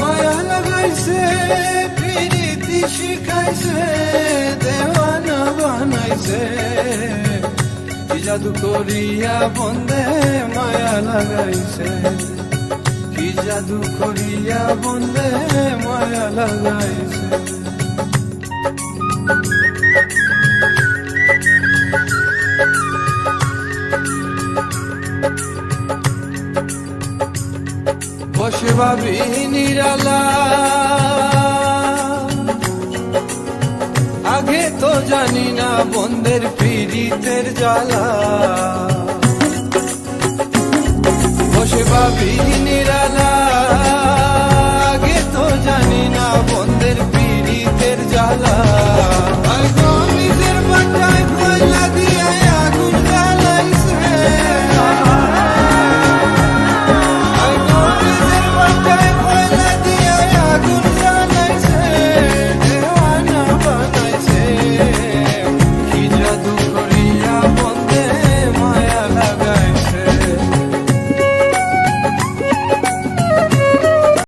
মায়া লাগাইছে, প্রীতি শিখাইছে, দেওয়ানা বানাইছে। জাদু করিয়া বন্দে মায়া লাগাইছে। কি জাদু করিয়া বন্দে মায়া লাগাইছে। বসে বসবাবি নিরালা আগে তো জানি না বন্ধের পীড়িতের জ্বালা। বসবাবি নিরালা আগে তো জানি না বন্ধের পীড়িতের জ্বালা।